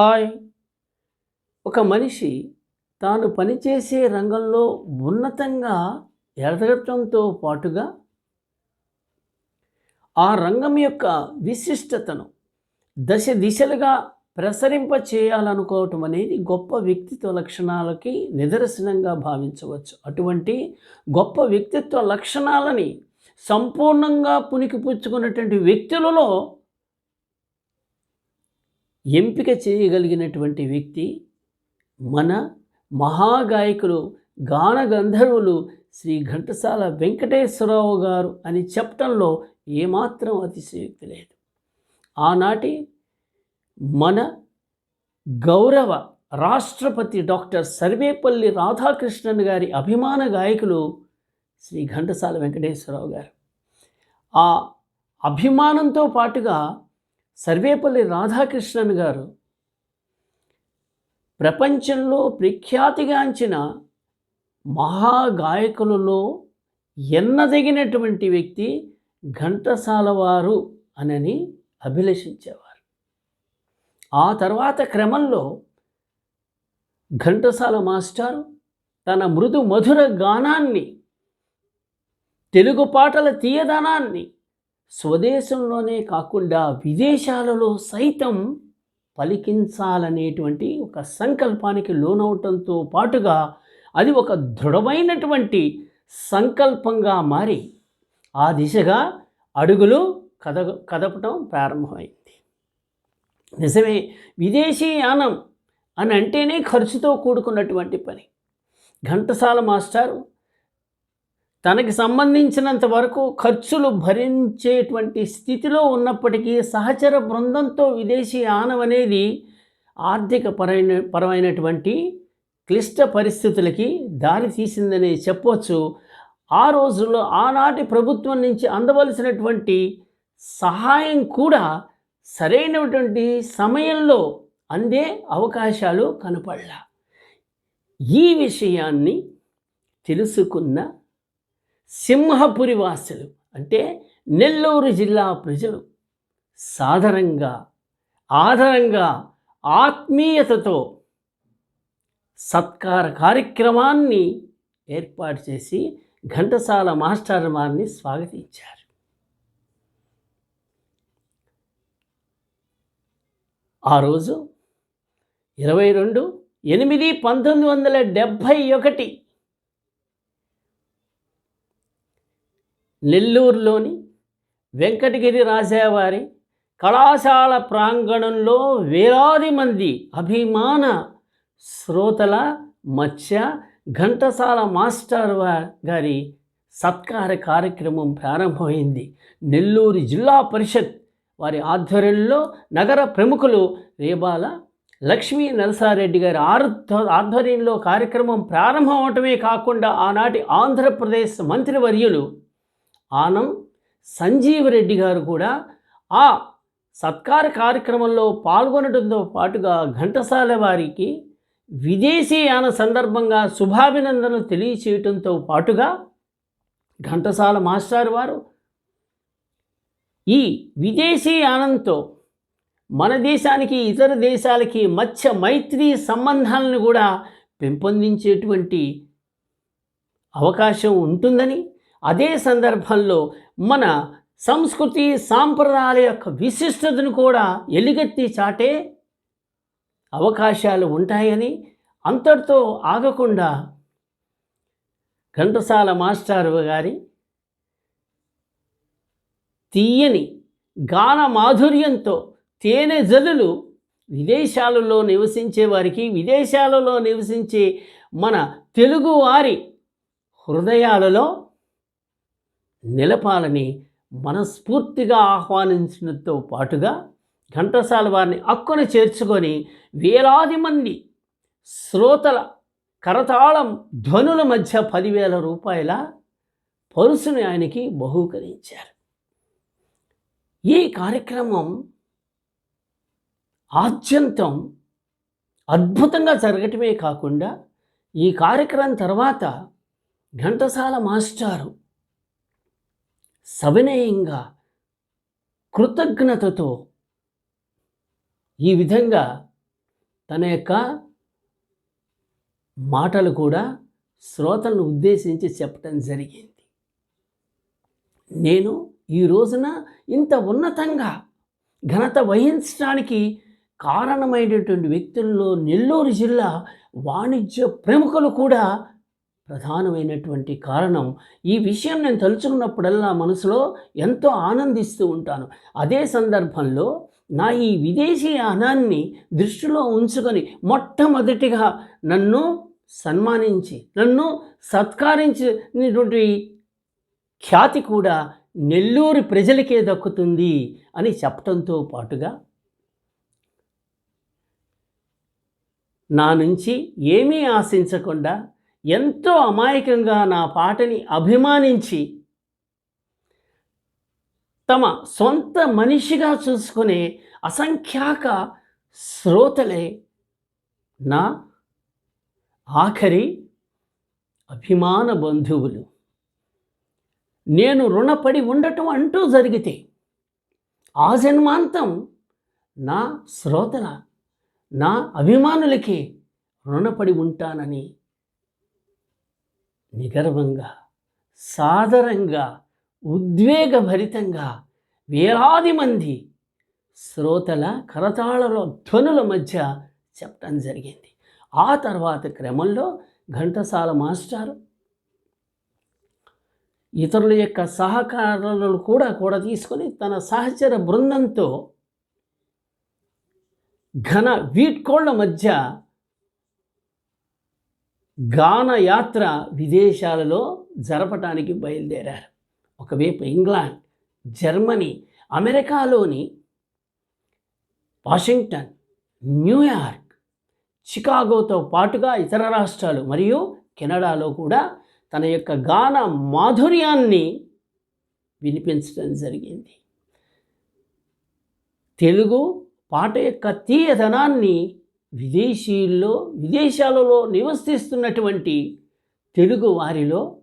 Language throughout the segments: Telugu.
హాయ్. ఒక మనిషి తాను పనిచేసే రంగంలో ఉన్నతంగా ఎదగటంతో పాటుగా ఆ రంగం యొక్క విశిష్టతను దశ దిశలుగా ప్రసరింప చేయాలనుకోవటం అనేది గొప్ప వ్యక్తిత్వ లక్షణాలకి నిదర్శనంగా భావించవచ్చు. అటువంటి గొప్ప వ్యక్తిత్వ లక్షణాలని సంపూర్ణంగా పుణికిపుచ్చుకున్నటువంటి వ్యక్తులలో ఎంపిక చేయగలిగినటువంటి వ్యక్తి మన మహాగాయకులు గాన గంధర్వులు శ్రీ ఘంటసాల వెంకటేశ్వరరావు గారు అని చెప్పటంలో ఏమాత్రం అతిశయోక్తి లేదు. ఆనాటి మన గౌరవ రాష్ట్రపతి డాక్టర్ సర్వేపల్లి రాధాకృష్ణన్ గారి అభిమాన గాయకులు శ్రీ ఘంటసాల వెంకటేశ్వరరావు గారు. ఆ అభిమానంతో పాటుగా సర్వేపల్లి రాధాకృష్ణన్ గారు ప్రపంచంలో ప్రఖ్యాతిగాంచిన మహాగాయకులలో ఎన్నదగినటువంటి వ్యక్తి ఘంటసాల వారు అనని అభిలషించేవారు. ఆ తర్వాత క్రమంలో ఘంటసాల మాస్టారు తన మృదు మధుర గానాన్ని తెలుగు పాటల తీయదనాన్ని స్వదేశంలోనే కాకుండా విదేశాలలో సైతం పలికించాలనేటువంటి ఒక సంకల్పానికి లోనవటంతో పాటుగా అది ఒక దృఢమైనటువంటి సంకల్పంగా మారి ఆ దిశగా అడుగులు కద కదపటం ప్రారంభమైంది. నిజమే విదేశీ యానం అని అంటేనే ఖర్చుతో కూడుకున్నటువంటి పని. ఘంటసాల మాస్టారు తనకి సంబంధించినంత వరకు ఖర్చులు భరించేటువంటి స్థితిలో ఉన్నప్పటికీ సహచర బృందంతో విదేశీ యానం అనేది ఆర్థిక పరైన పరమైనటువంటి క్లిష్ట పరిస్థితులకి దారి తీసిందని చెప్పవచ్చు ఆ రోజుల్లో ఆనాటి ప్రభుత్వం నుంచి అందవలసినటువంటి సహాయం కూడా సరైనటువంటి సమయంలో అందే అవకాశాలు కనపడలా. ఈ విషయాన్ని తెలుసుకున్న సింహపురి వాసులు అంటే నెల్లూరు జిల్లా ప్రజలు సాధారణంగా ఆధారంగా ఆత్మీయతతో సత్కార కార్యక్రమాన్ని ఏర్పాటు చేసి ఘంటసాల మాస్టర్ వారిని స్వాగతించారు. ఆ రోజు ఇరవై రెండు ఎనిమిది పంతొమ్మిది వందల డెబ్భై ఒకటి నెల్లూరులోని వెంకటగిరి రాజావారి కళాశాల ప్రాంగణంలో వేలాది మంది అభిమాన శ్రోతల మధ్య ఘంటసాల మాస్టర్ గారి సత్కార కార్యక్రమం ప్రారంభమైంది. నెల్లూరు జిల్లా పరిషత్ వారి ఆధ్వర్యంలో నగర ప్రముఖులు రేబాల లక్ష్మీ నరసారెడ్డి గారి ఆర్థ ఆధ్వర్యంలో కార్యక్రమం ప్రారంభం అవటమే కాకుండా ఆనాటి ఆంధ్రప్రదేశ్ మంత్రివర్యులు ఆనం సంజీవరెడ్డి గారు కూడా ఆ సత్కార కార్యక్రమంలో పాల్గొనడంతో పాటుగా ఘంటసాల వారికి విదేశీయాన సందర్భంగా శుభాభినందనలు తెలియచేయటంతో పాటుగా ఘంటసాల మాస్టర్ వారు ఈ విదేశీయానంతో మన దేశానికి ఇతర దేశాలకి మధ్య మైత్రి సంబంధాలను కూడా పెంపొందించేటువంటి అవకాశం ఉంటుందని అదే సందర్భంలో మన సంస్కృతి సాంప్రదాయాల యొక్క విశిష్టతను కూడా ఎలుగెత్తి చాటే అవకాశాలు ఉంటాయని అంతటితో ఆగకుండా ఘంటసాల మాస్టారు గారి తీయని గాన మాధుర్యంతో తేనె జల్లులు విదేశాలలో నివసించే వారికి విదేశాలలో నివసించే మన తెలుగువారి హృదయాలలో నిలపాలని మనస్ఫూర్తిగా ఆహ్వానించడంతో పాటుగా ఘంటసాల వారిని అక్కున చేర్చుకొని వేలాది మంది శ్రోతల కరతాళం ధ్వనుల మధ్య పదివేల రూపాయల పరుసుని ఆయనకి బహూకరించారు. ఈ కార్యక్రమం ఆద్యంతం అద్భుతంగా జరగటమే కాకుండా ఈ కార్యక్రమం తర్వాత ఘంటసాల మాస్టారు సవినయంగా కృతజ్ఞతతో ఈ విధంగా తన యొక్క మాటలు కూడా శ్రోతలను ఉద్దేశించి చెప్పటం జరిగింది. నేను ఈ రోజున ఇంత ఉన్నతంగా ఘనత వహించడానికి కారణమైనటువంటి వ్యక్తుల్లో నెల్లూరు జిల్లా వాణిజ్య ప్రముఖులు కూడా ప్రధానమైనటువంటి కారణం. ఈ విషయం నేను తలుచుకున్నప్పుడల్లా మనసులో ఎంతో ఆనందిస్తూ ఉంటాను. అదే సందర్భంలో నా ఈ విదేశీ యానాన్ని దృష్టిలో ఉంచుకొని మొట్టమొదటిగా నన్ను సన్మానించి నన్ను సత్కరించినటువంటి ఖ్యాతి కూడా నెల్లూరు ప్రజలకే దక్కుతుంది అని చెప్పడంతో పాటుగా నా నుంచి ఏమీ ఆశించకుండా ఎంతో అమాయకంగా నా పాటని అభిమానించి తమ సొంత మనిషిగా చూసుకునే అసంఖ్యాక శ్రోతలే నా ఆఖరి అభిమాన బంధువులు. నేను రుణపడి ఉండటం అంటూ జరిగితే ఆ జన్మాంతం నా శ్రోతల నా అభిమానులకి రుణపడి ఉంటానని నిగర్వంగా సాదరంగా ఉద్వేగభరితంగా వేలాది మంది శ్రోతల కరతాళల ధ్వనుల మధ్య చెప్పడం జరిగింది. ఆ తర్వాత క్రమంలో ఘంటసాల మాస్టారు ఇతరుల యొక్క సహకారాలను కూడా కూడా తీసుకొని తన సహచర బృందంతో ఘన వీడ్కోళ్ళ మధ్య గానయాత్ర విదేశాలలో జరపటానికి బయలుదేరారు. ఒకవైపు ఇంగ్లాండ్ జర్మనీ అమెరికాలోని వాషింగ్టన్ న్యూయార్క్ చికాగోతో పాటుగా ఇతర రాష్ట్రాలు మరియు కెనడాలో కూడా తన యొక్క గాన మాధుర్యాన్ని వినిపించడం జరిగింది. తెలుగు పాట యొక్క తీయదనాన్ని విదేశీయుల్లో విదేశాలలో నివసిస్తున్నటువంటి తెలుగు వారిలో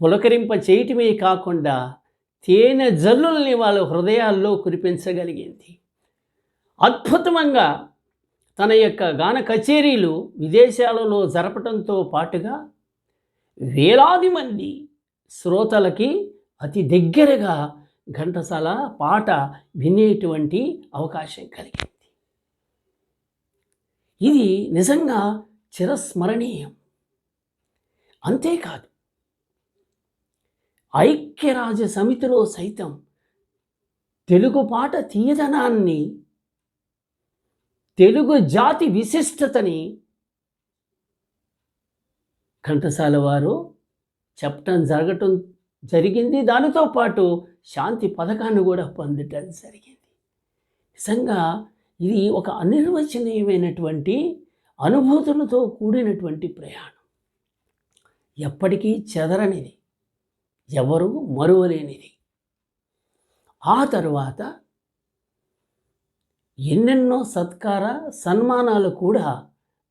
పులకరింప చేయటమే కాకుండా తేనె జల్లుల్ని వాళ్ళ హృదయాల్లో కురిపించగలిగింది. అద్భుతంగా తన యొక్క గాన కచేరీలు విదేశాలలో జరపడంతో పాటుగా వేలాది మంది శ్రోతలకి అతి దగ్గరగా ఘంటసాల పాట వినేటువంటి అవకాశం కలిగింది. ఇది నిజంగా చిరస్మరణీయం. అంతేకాదు ఐక్యరాజ్య సమితిలో సైతం తెలుగు పాట తీయదనాన్ని తెలుగు జాతి విశిష్టతని ఘంటసాల వారు చెప్పటం జరగటం జరిగింది. దానితో పాటు శాంతి పథకాన్ని కూడా పొందటం జరిగింది. నిజంగా ఇది ఒక అనిర్వచనీయమైనటువంటి అనుభూతులతో కూడినటువంటి ప్రయాణం. ఎప్పటికీ చెదరనిది. ఎవరు మరువలేనిది. ఆ తరువాత ఎన్నెన్నో సత్కార సన్మానాలు కూడా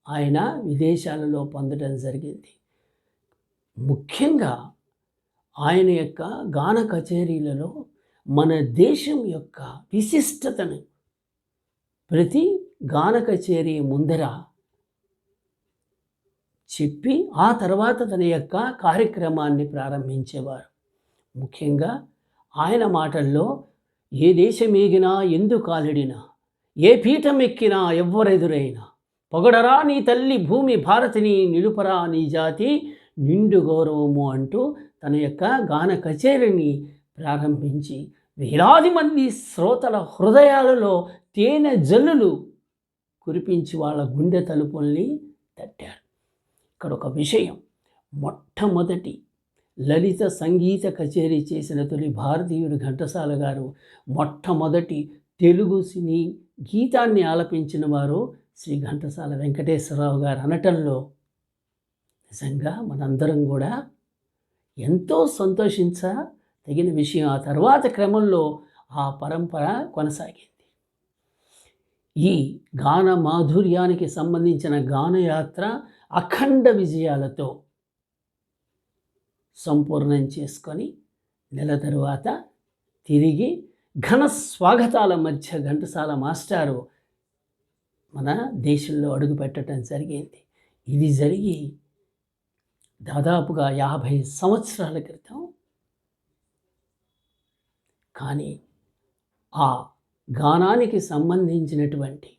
ఆయన విదేశాలలో పొందడం జరిగింది. ముఖ్యంగా ఆయన యొక్క గాన కచేరీలలో మన దేశం యొక్క విశిష్టతను ప్రతి గాన కచేరీ ముందర చెప్పి ఆ తర్వాత తన యొక్క కార్యక్రమాన్ని ప్రారంభించేవారు. ముఖ్యంగా ఆయన మాటల్లో ఏ దేశం ఎగినా ఎందు కాలిడినా ఏ పీఠం ఎక్కినా ఎవ్వరెదురైనా పొగడరా నీ తల్లి భూమి భారతిని నిలుపరా నీ జాతి నిండు గౌరవము అంటూ తన యొక్క గాన కచేరీని ప్రారంభించి వేలాది మంది శ్రోతల హృదయాలలో తేనె జల్లులు కురిపించి వాళ్ళ గుండె తలుపుల్ని తట్టారు. ఇక్కడ ఒక విషయం. మొట్టమొదటి లలిత సంగీత కచేరీ చేసిన తొలి భారతీయుడు ఘంటసాల గారు మొట్టమొదటి తెలుగు సినీ గీతాన్ని ఆలపించిన వారు శ్రీ ఘంటసాల వెంకటేశ్వరరావు గారు అనటంలో నిజంగా మనందరం కూడా ఎంతో సంతోషించ తగిన విషయం ఆ తర్వాత క్రమంలో ఆ పరంపర కొనసాగింది. ఈ గాన మాధుర్యానికి సంబంధించిన గానయాత్ర అఖండ విజయాలతో సంపూర్ణం చేసుకొని నెల తరువాత తిరిగి ఘన స్వాగతాల మధ్య ఘంటసాల మాస్టారు మన దేశంలో అడుగుపెట్టడం జరిగింది. ఇది జరిగి దాదాపుగా యాభై సంవత్సరాల క్రితం. కానీ ఆ గానానికి సంబంధించినటువంటి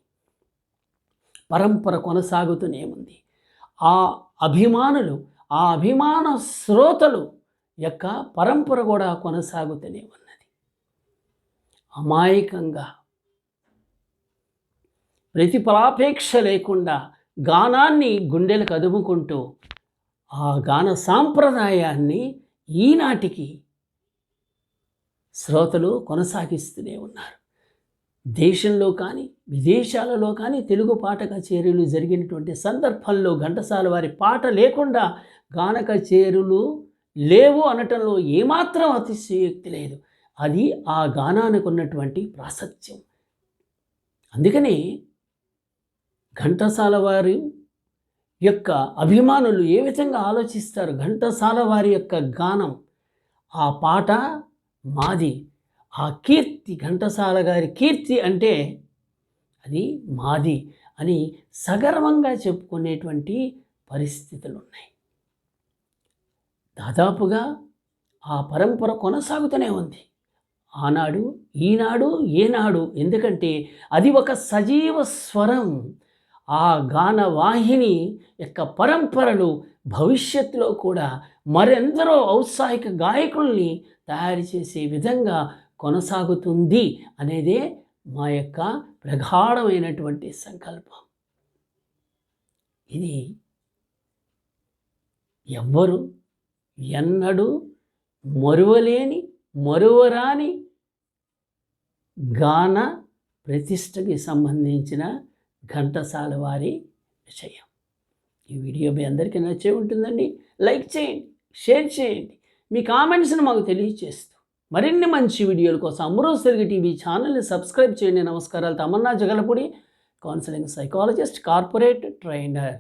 పరంపర కొనసాగుతూనే ఉంది ఆ అభిమానులు ఆ అభిమాన శ్రోతలు యొక్క పరంపర కూడా కొనసాగుతూనే ఉన్నది. అమాయకంగా ప్రతిఫలాపేక్ష లేకుండా గానాన్ని గుండెలకు అదుముకుంటూ ఆ గాన సాంప్రదాయాన్ని ఈనాటికి శ్రోతలు కొనసాగిస్తూనే ఉన్నారు. దేశంలో కానీ విదేశాలలో కానీ తెలుగు పాట కచేరీలు జరిగినటువంటి సందర్భంలో ఘంటసాల వారి పాట లేకుండా గాన కచేరీలు లేవు అనటంలో ఏమాత్రం అతిశయోక్తి లేదు. అది ఆ గానానికి ఉన్నటువంటి ప్రాశస్త్యం అందుకని ఘంటసాల వారు యొక్క అభిమానులు ఏ విధంగా ఆలోచిస్తారు? ఘంటసాల వారి యొక్క గానం. ఆ పాట మాది. ఆ కీర్తి ఘంటసాల గారి కీర్తి అంటే అది మాది అని సగర్వంగా చెప్పుకునేటువంటి పరిస్థితులు ఉన్నాయి దాదాపుగా ఆ పరంపర కొనసాగుతూనే ఉంది. ఆనాడు ఈనాడు ఏనాడు ఎందుకంటే అది ఒక సజీవ స్వరం. ఆ గాన వాహిని యొక్క పరంపరలు భవిష్యత్తులో కూడా మరెందరో ఔత్సాహిక గాయకుల్ని తయారు చేసే విధంగా కొనసాగుతుంది అనేదే మా యొక్క ప్రగాఢమైనటువంటి సంకల్పం. ఇది ఎవ్వరు ఎన్నడూ మరువలేని మరువరాని గాన ప్రతిష్టకి సంబంధించిన ఘంటసాల వారి విషయం. ఈ వీడియో మీ అందరికీ నచ్చే ఉంటుందండి. లైక్ చేయండి షేర్ చేయండి. మీ కామెంట్స్ని మాకు తెలియజేస్తూ మరిన్ని మంచి వీడియోల కోసం అమరోజ్ తిరిగి టీవీ ఛానల్ని సబ్స్క్రైబ్ చేయండి. నమస్కారాలు. Tamanna Jagalapudi counselling psychologist corporate trainer